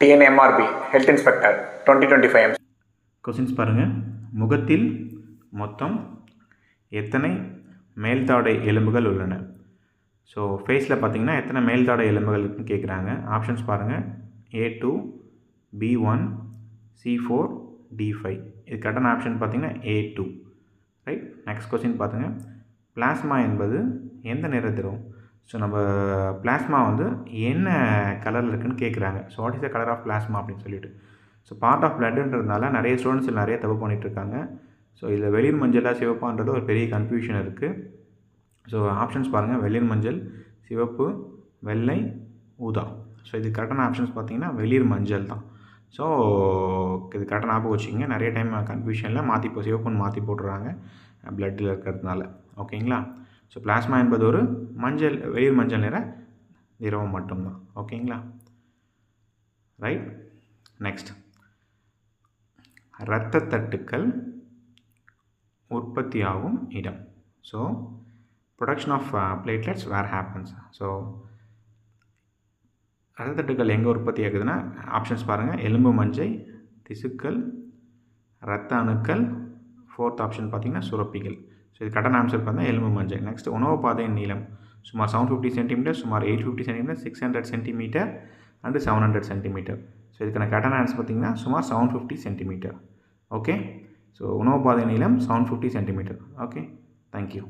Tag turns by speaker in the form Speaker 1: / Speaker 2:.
Speaker 1: TNMRB health inspector twenty twenty five
Speaker 2: questions பாருங்கள் முகத்தில் மொத்தம் எத்தனை மேல்தாடை எலும்புகள் உள்ளன? ஸோ ஃபேஸில் பார்த்தீங்கன்னா எத்தனை மேல்தாடை எலும்புகள் இருக்குன்னு கேட்குறாங்க ஆப்ஷன்ஸ் பாருங்கள் A two B one C four D five இது கரெக்டான ஆப்ஷன் பார்த்தீங்கன்னா A two right next question பார்த்துங்க பிளாஸ்மா என்பது எந்த நிறத்திலும் ஸோ நம்ம பிளாஸ்மா வந்து என்ன கலரில் இருக்குதுன்னு கேட்குறாங்க so what is the colour of plasma அப்படின்னு சொல்லிட்டு. ஸோ பார்ட் ஆஃப் பிளட்டுன்றதுனால நிறைய ஸ்டூடெண்ட்ஸ் நிறைய தப்பு பண்ணிகிட்ருக்காங்க இருக்காங்க. ஸோ இதில் வெளிர் மஞ்சளாக சிவப்பான்றது ஒரு பெரிய கன்ஃபியூஷன் இருக்குது ஸோ ஆப்ஷன்ஸ் பாருங்கள் வெளிர் மஞ்சள் சிவப்பு வெள்ளை ஊதா. ஸோ இது கரெக்டான ஆப்ஷன்ஸ் பார்த்தீங்கன்னா வெளிர் மஞ்சள் தான். ஸோ இது கரெக்டாக ஞாபகம் வச்சுக்கோங்க. நிறைய டைம் கன்ஃபியூஷனில் மாற்றி இப்போ சிவப்புன்னு மாற்றி போட்டுறாங்க ப்ளட்டில் இருக்கிறதுனால. ஓகேங்களா ஸோ பிளாஸ்மா என்பது ஒரு மஞ்சள் வெளிர் மஞ்சள் நிற திரவம் மட்டும்தான். ஓகேங்களா? ரைட் நெக்ஸ்ட் இரத்த தட்டுக்கள் உற்பத்தியாகும் இடம். So production of platelets where happens so இரத்த தட்டுக்கள் எங்கே உற்பத்தி ஆகுதுன்னா ஆப்ஷன்ஸ் பாருங்கள் எலும்பு மஞ்சை திசுக்கள் இரத்த அணுக்கள் ஃபோர்த் ஆப்ஷன் பார்த்தீங்கன்னா சுரப்பிகள். ஸோ இது கடன் ஆன்சர் பார்த்தா எலும்பு மஞ்சள். நெக்ஸ்ட் உணவு பாதையின் நீளம். சுமார் செவன் ஃபிஃப்டி சென்டிமீட்டர் சுமார் eight fifty centimetre six hundred centimetre and seven hundred centimetre so இதுக்கான கடன் ஆன்சர் பார்த்தீங்கன்னா சுமார் seven fifty centimetre okay so உணவு பாதை நீளம் seven fifty centimetre okay thank you